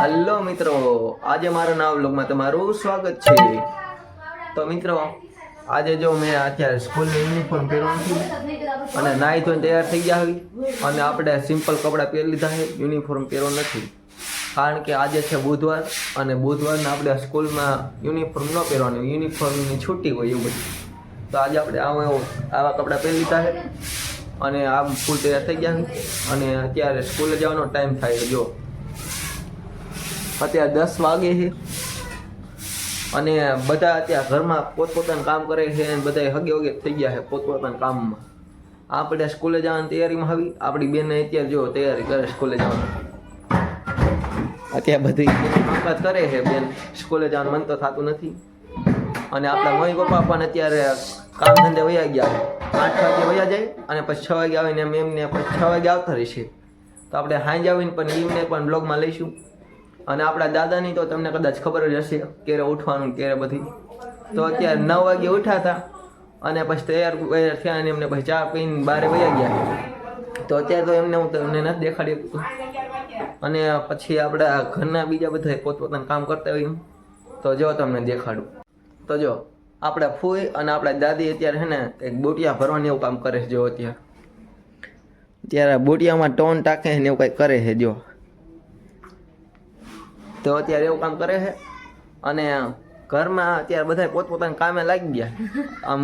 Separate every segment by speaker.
Speaker 1: હાલો મિત્રો, આજે મારા નવા બ્લોગમાં તમારું સ્વાગત છે. તો મિત્રો, આજે જો મેં અત્યારે સ્કૂલની યુનિફોર્મ પહેરવાનું છું અને નાહી ધોઈને તૈયાર થઈ ગયા હોય અને આપણે સિમ્પલ કપડાં પહેરી લીધા છે યુનિફોર્મ પહેરવો નથી. કારણ કે આજે છે બુધવાર અને બુધવારને આપણે સ્કૂલમાં યુનિફોર્મ ન પહેરવાનું યુનિફોર્મની છૂટી હોય એવું બધું. તો આજે આપણે આવું આવા કપડાં પહેરી લીધા છે અને આમ ફૂલ તૈયાર થઈ ગયા અને અત્યારે સ્કૂલે જવાનો ટાઈમ થાય જો. અત્યારે દસ વાગે છે. અને બધા અત્યારે ઘરમાં પોતપોતાનું કામ કરે છે અને બધા હગે વગે થઈ ગયા છે પોતપોતાના કામમાં. આપણે સ્કૂલે જવાની તૈયારીમાં આવી. આપણી બેને અત્યારે જો તૈયારી કરે સ્કૂલે જવાની. અત્યારે બધી કામકાજ કરે છે. બેન સ્કૂલે જવાનું મન તો થતું નથી. અને આપણા મમ્મી પપ્પા પણ અત્યારે કામ ધંધે વયા ગયા આઠ વાગે વયા જાય અને પછી છ વાગે આવીને એમ એમને પછી છ વાગે આવતા રહેશે. તો આપણે હાંજ આવીને પણ એમને પણ બ્લોગમાં લઈશું. અને આપણા દાદાની તો તમને કદાચ ખબર જ હશે, ક્યારે ઉઠવાનું, ક્યારે બધી. તો અત્યારે નવ વાગે ઉઠ્યા હતા અને પછી તૈયાર વૈયાર થયા અને એમને પછી ચા પીને બહાર વયા ગયા. તો અત્યારે તો એમને હું તમને નથી દેખાડી અને પછી આપણા ઘરના બીજા બધા પોતપોતાનું કામ કરતા હોય તો જો તમને દેખાડું. તો જો, આપણા ફૂઈ અને આપણા દાદી અત્યારે છે ને એક બોટિયા ભરવાની એવું કામ કરે છે જો અત્યારે. ત્યારે બોટિયામાં ટોન ટાંકે ને એવું કંઈક કરે છે જો. તો અત્યારે એવું કામ કરે છે. અને ઘરમાં અત્યારે બધા પોતપોતાના કામે લાગી ગયા. આમ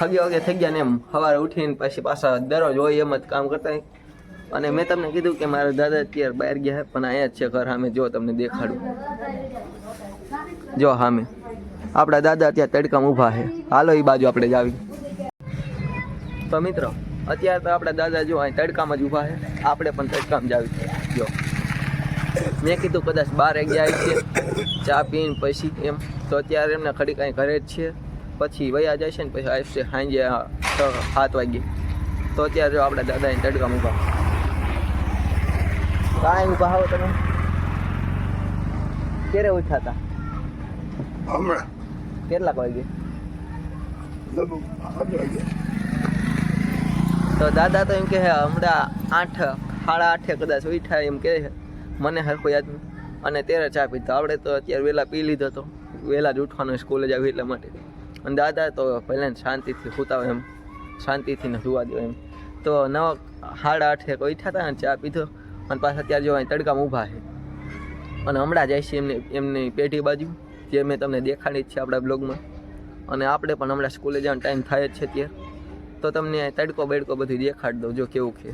Speaker 1: હગે વગે થઈ ગયા ને એમ સવારે ઉઠીને પછી પાછા દરરોજ હોય એમ જ કામ કરતા અને મેં તમને કીધું કે મારા દાદા અત્યારે બહાર ગયા પણ અહીંયા જ છે ઘર સામે. જો તમને દેખાડું. જો સામે. આપણા દાદા અત્યારે તડકામાં ઊભા છે. હાલો એ બાજુ આપણે જાવી. તો મિત્રો, અત્યારે તો આપણા દાદા જો અહીં તડકામાં જ ઊભા છે. આપણે પણ તડકામાં જાવી જો. મેં કીધું કદાચ બાર ગયા છે ચા પીને પછી એમ. તો અત્યારે એમને ખડી કાંઈ ઘરે જ છે. પછી વયા જાય છે ને પછી આવશે સાંજે છ સાત વાગે તો અત્યારે જો આપણા દાદા તડકા ઊભા. કાંઈ ઊભા આવો તમે? ક્યારે ઉઠ્યા હતા?
Speaker 2: હમણાં.
Speaker 1: કેટલાક વાગે તો દાદા તો એમ કે હમણાં આઠ સાડા આઠે કદાચ ઉઠ્યા એમ કહે છે. મને હરખું યાદ નહીં અને તેરે ચા પીધો આપણે તો અત્યારે વહેલા પી લીધો તો. વહેલા જ ઉઠવાનું સ્કૂલે જાવ એટલા માટે. અને દાદા તો પહેલાં શાંતિથી સૂતા હોય એમ. શાંતિથી ને સુવા દો એમ. તો નવ, સાડા આઠે કોઈ હતા ચા પીધો. અને પાછા ત્યાં જો અહીં તડકામાં ઊભા છે. અને હમણાં જાય છે એમને એમની પેઢી બાજુ, જે મેં તમને દેખાડી જ છે આપણા બ્લોગમાં. અને આપણે પણ હમણાં સ્કૂલે જવાનો ટાઈમ થાય જ છે ત્યાં તો તમને તડકો બેડકો બધું દેખાડી દઉં, જો કેવું છે.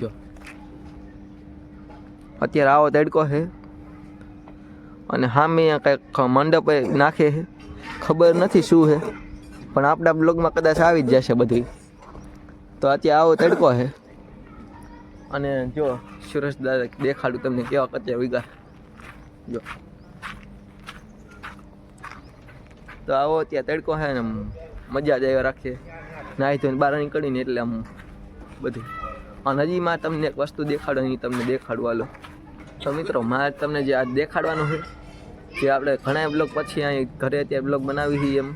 Speaker 1: જો. અત્યારે આવો તડકો છે. અને સામે કંઈક મંડપે નાખે છે. ખબર નથી શું છે. પણ આપણા બ્લોગમાં કદાચ આવી જ જશે બધી. તો અત્યારે આવો તડકો છે. અને જો, સુરેશ દાદા દેખાડું તમને કેવા કચ્યા વિગા જો. તો આવો ત્યાં તડકો છે ને મજા જ આવ્યા રાખીએ. નાહી ધોઈને બહાર નીકળીને એટલે આમ બધું. અને હજીમાં તમને એક વસ્તુ દેખાડો એ તમને દેખાડવાલો તો મિત્રો, મારે તમને જે આ દેખાડવાનું છે, જે આપણે ઘણા બ્લોગ પછી અહીં ઘરે ત્યાં બ્લોગ બનાવી છે એમ.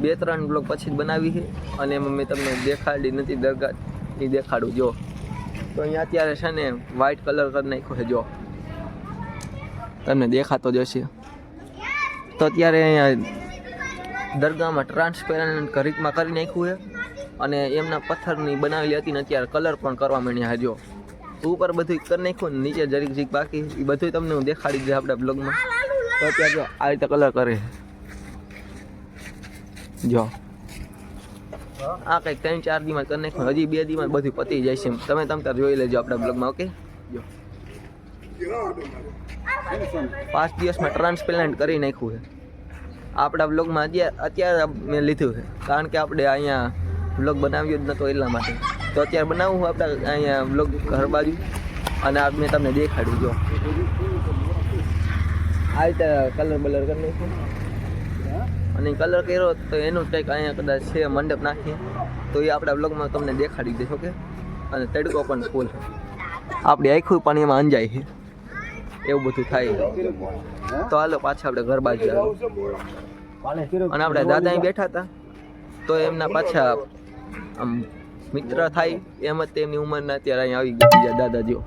Speaker 1: બે ત્રણ બ્લોગ પછી જ બનાવી છે, અને એમાં મેં તમને દેખાડી નથી દરગાહ, એ દેખાડું, જો. તો અહીંયા અત્યારે છે ને વ્હાઇટ કલર કરી નાખ્યો છે, જો. તમને દેખાતો જશે તો અત્યારે અહીંયા દરગાહમાં ટ્રાન્સપેરન્ટ ઘરીકમાં કરી નાખ્યું છે. અને એમના પથ્થરની બનાવેલી હતી ને અત્યારે કલર પણ કરવા માંડ્યા હજો ઉપર બધું કરી નાખ્યું ને નીચે જરીક જીક બાકી. એ બધું તમને હું દેખાડી દે આપણા બ્લોગમાં તો અત્યારે જો આ રીતે કલર કરે. જો. આ કંઈક ત્રણ ચાર દીમાં કરી નાખ્યું હજી બે દીમાં બધું પતી જાય છે તમે તમ તાર જોઈ લેજો આપણા બ્લોગમાં ઓકે? જો. પાંચ દિવસમાં ટ્રાન્સપ્લાન્ટ કરી નાખ્યું છે. આપણા બ્લોગમાં અત્યારે અત્યારે મેં લીધું છે. કારણ કે આપણે અહીંયા બ્લોગ બનાવ્યો જ નહોતો એટલા માટે. તો અત્યારે બનાવવું આપણે અહીંયા બ્લોગ ઘર બાજુ. અને આ મેં તમને દેખાડ્યું, જો. આ રીતે કલર બલર કરી નાખ્યો. અને કલર કર્યો તો એનું કંઈક અહીંયા કદાચ છે, મંડપ નાખીએ. તો એ આપણા બ્લોગમાં તમને દેખાડી દઈશ, ઓકે? અને તડકો પણ ફૂલ આપણી આખું પણ એમાં અંજાય છે. એવું બધું થાય. તો હાલો, પાછા આપણે ઘર બાજુ અને આપણે દાદા બેઠા હતા. તો એમના પાછા આમ મિત્ર થાય એમ જ તેમની ઉંમરના અત્યારે અહીંયા આવી ગયા બીજા દાદા જેવો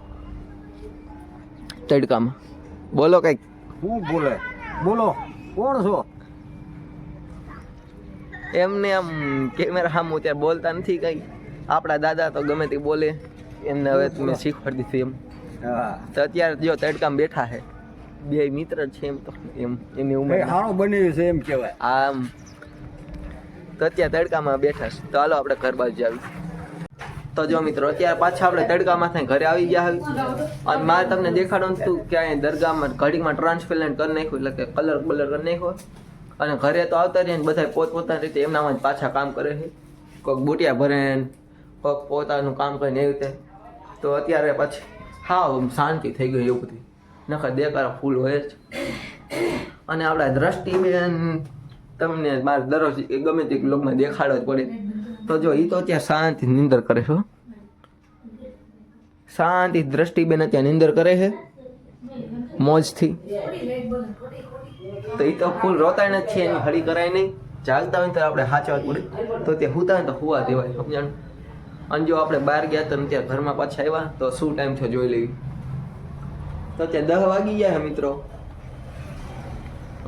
Speaker 1: તડકામાં. બોલો કંઈક.
Speaker 3: શું બોલે? બોલો. કોણ છો?
Speaker 1: એમને આમ કેમેરા સામું ત્યારે બોલતા નથી કંઈ. આપણા દાદા તો ગમે તે બોલે. એમને હવે તમે શીખવાડી દીધું એમ.
Speaker 3: હા.
Speaker 1: તો અત્યારે જો તડકામાં બેઠા છે. બે મિત્ર છે એમ તો એમ એની ઉંમર
Speaker 3: સારો બની છે એમ કહેવાય.
Speaker 1: આમ તો અત્યારે તડકામાં બેઠા છે. તો હાલો આપણે ઘર બાજુ આવી તો જો મિત્રો, અત્યારે પાછા આપણે તડકામાં ઘરે આવી ગયા આવી અને મારે તમને દેખાડવાનું હતું કે અહીંયા દરગાહમાં ઘડીમાં ટ્રાન્સપેરન્ટ કરી નાખ્યું, એટલે કે કલર કલર કરી નાખ્યો. અને ઘરે તો આવતા રહીને બધા પોતપોતાની રીતે એમનામાં જ પાછા કામ કરે છે. કોઈક બુટિયા ભરે કોઈક પોતાનું કામ કરીને એવી રીતે. તો અત્યારે પછી હા શાંતિ થઈ ગઈ એવું બધી. નખર દેખાડા ફૂલ હોય જ. અને આપણા દ્રષ્ટિબેન તમને મારે દરરોજ ગમે તે લોકમાં દેખાડો જ પડે. તો જો એ તો અત્યારે શાંતિ નિંદર કરે છે. શાંતિ દ્રષ્ટિબેન અત્યારે નિંદર કરે છે, મોજથી. તો એ તો ફૂલ રોતા નથી એની હળી કરાય નહીં. જાગતા હોય તો આપણે સાચવા પડે. તો તે હુતા તો હુવા દેવાય, સમજાણ? અને જો આપણે બહાર ગયા તો ત્યાં ઘરમાં પાછા આવ્યા, તો શું ટાઈમ થયો જોઈ લેવી? તો ત્યાં દહ વાગી ગયા મિત્રો.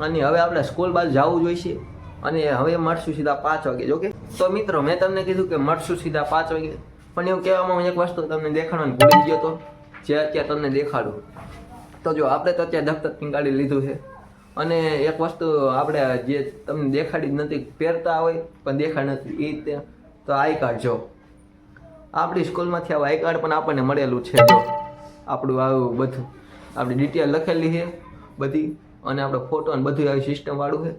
Speaker 1: અને હવે આપણે સ્કૂલ બાદ જવું જોઈશે. અને હવે મળશું સીધા પાંચ વાગે જોકે તો મિત્રો, મેં તમને કીધું કે મળશું સીધા પાંચ વાગે. પણ એવું કહેવામાં હું એક વસ્તુ તમને દેખાડવાનું ભૂલી ગયો તો, જે અત્યારે તમને દેખાડું. તો જો, આપણે તો અત્યારે દફતર પીંગાડી લીધું છે. અને એક વસ્તુ આપણે જે તમને દેખાડી જ નથી, પહેરતા હોય, પણ દેખાડ નથી એ રીતે તો. આઈ કાર્ડ જો. આપણી સ્કૂલમાંથી આવું આઈ કાર્ડ પણ આપણને મળેલું છે, જો. આપણું આવું બધું. આપણી ડિટેલ લખેલી છે, બધી. અને આપણે ફોટો અને બધું આવી સિસ્ટમ વાળું છે.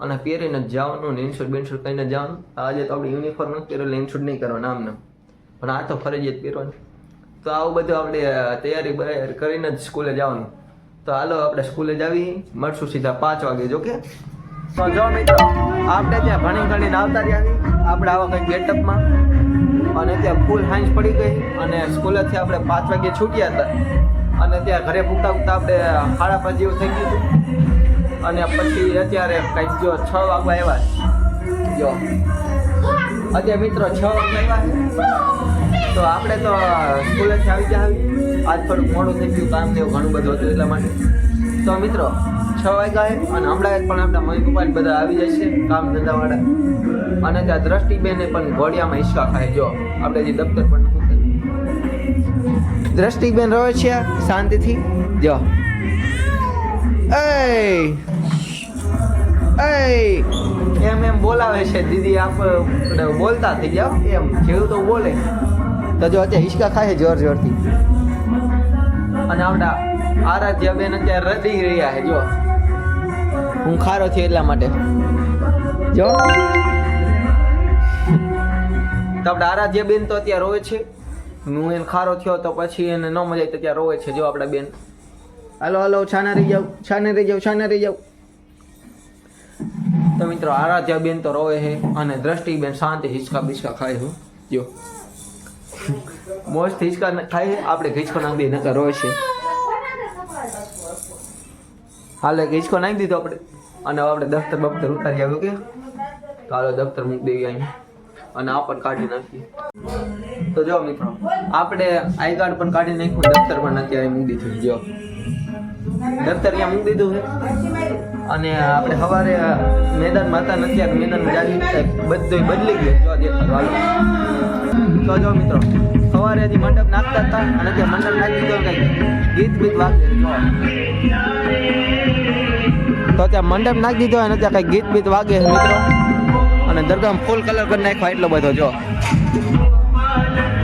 Speaker 1: અને પહેરીને જ જવાનું ને ઇન્સ્યોર બેન્સ્યોર કરીને જવાનું. આજે તો આપણે યુનિફોર્મ નથી પહેરેલો ઇન્સ્યોર નહીં કરવાનું આમ નામ પણ આ તો ફરજિયાત પહેરવાનું. તો આવું બધું આપણે તૈયારી બરાબર કરીને જ સ્કૂલે જવાનું. તો હાલો આપણે સ્કૂલે જ આવી મળશું સીધા પાંચ વાગે જો કે તો જો મિત્રો, આપણે ત્યાં ભણી ગણીને આવતા રહ્યા આપણે આવા કંઈક ગેટઅપમાં. અને ત્યાં ફૂલ હાંજ પડી ગઈ. અને સ્કૂલેથી આપણે પાંચ વાગે છૂટ્યા હતા. અને ત્યાં ઘરે પૂગતા પૂગતા આપણે સાડા પાંચ જેવું થઈ ગયું હતું. અને પછી અત્યારે કંઈક જો છ વાગવા આવ્યા જો. અત્યારે મિત્રો છ વાગવા આવ્યા તો આપણે તો સ્કૂલેથી આવી ગયા આવી આજ થોડુંક મોડું થઈ ગયું કામ એવું ઘણું બધું હતું એટલા માટે. તો મિત્રો, છ વાગ્યા અને હમણાં પણ આપણા મમ્મી પપ્પા બધા આવી છે કામ ધંધાવાળા અને ત્યાં દ્રષ્ટિબેને પણ ઘોડિયામાં હિસ્સા ખાય. જો, આપણે જે દફતર પણ દ્રષ્ટિબેન રહે છે શાંતિથી? જો. એ એમ એમ બોલાવે છે. દીદી આપ બોલતા થઈ જાઓ એમ, જેવું તો બોલે. તો જો અત્યારે હિંચકા ખાય જોર જોરથી. અને આપણા આરાધ્યા બેન અત્યારે રડી રહ્યા છે, જો. હું ખારો છું એટલા માટે. જો. તો આપણે આરાધ્ય બેન તો અત્યારે રોવે છે. હું એને ખારો થયો તો પછી એને ન મજા તો ત્યાં રોવે છે, જો આપણા બેન. હાલો હાલો, છાના રહી જાવ છાને રહી જાવ છાને રહી જાવ તો મિત્રો આરાધ્યા બેન તો રોવે છે અને દ્રષ્ટિ બેન શાંતિ હિંચકા બિચકા ખાય છે. જો. મોસ્ટ હિંચકા ખાય છે, આપણે હિંચકો નાખી દઈએ, નકર રોવે છે. હાલે હિંચકો નાખી દીધો આપણે. અને આપણે દફતર બફતર ઉતારી આવ્યું કે તો હાલો દફતર મૂકી દેવી અહીં. અને આ પણ કાઢી નાખીએ. તો જો મિત્રો, આપણે આઈ કાર્ડ પણ કાઢી નાખ્યું, દફતર પણ અત્યારે મૂકી દીધું જો. દફતર ક્યાં મૂકી દીધું અને આપણે સવારે મેદાનમાં હતા ને અત્યારે મેદાનમાં જાગી બધું બદલી ગયું. જો દેખાડો હાલો. તો જો મિત્રો, સવારે હજી મંડપ નાખતા હતા અને ત્યાં મંડપ નાખી દીધો કંઈક. ગીત બીત વાગે જો. તો ત્યાં મંડપ નાખી દીધો અને ત્યાં કંઈક ગીત બીત વાગે મિત્રો. અને દરગાહ ફૂલ કલર કરી નાખ્યો એટલો બધો, જો.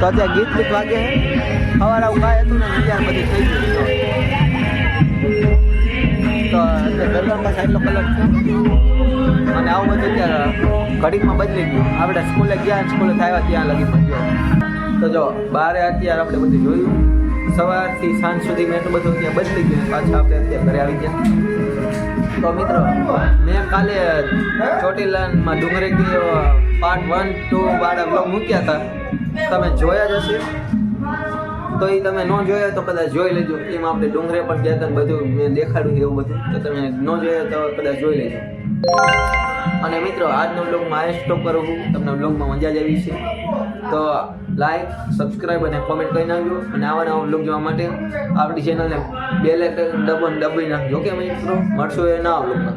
Speaker 1: તો ત્યાં ગીત બીત વાગે સવારે આવું કાંઈ હતું ને અત્યારે બધી થઈ ગયું, જો. તો દરગાહ પાસે એટલો કલર અને આવું બધું અત્યારે ઘડીકમાં બદલી ગયું. આપણે સ્કૂલે ગયા સ્કૂલે થયા ત્યાં લગી પહોંચ્યો તો જો, બારે અત્યારે આપણે બધું જોયું. સવારથી સાંજ સુધી મેં એટલું બધું ત્યાં બદલી ગયું પાછા આપણે અત્યારે ઘરે આવી ગયા. તો મિત્રો, મેં કાલે ચોટીલાનમાં ડુંગરે ગયો પાર્ટ વન ટુ વાળા બ્લોગ મૂક્યા હતા. તમે જોયા જ હશે. તો એ તમે ન જોયા તો કદાચ જોઈ લેજો. એમાં આપણે ડુંગરે પણ ગયા હતા બધું મેં દેખાડ્યું એવું બધું. તો તમે ન જોયા તો કદાચ જોઈ લેજો. અને મિત્રો, આજનો બ્લોગમાં આ સ્ટોપ કરું છું. તમને બ્લોગમાં મજા જ આવી છે. તો લાઈક સબસ્ક્રાઈબ અને કોમેન્ટ કરી નાખજો. અને આવા નવા બ્લોગ જોવા માટે આપણી ચેનલને બે લાઈક ડબલ દબાવી નાખજો. ઓકે મિત્રો? મળશું એ નવા વ્લોગમાં.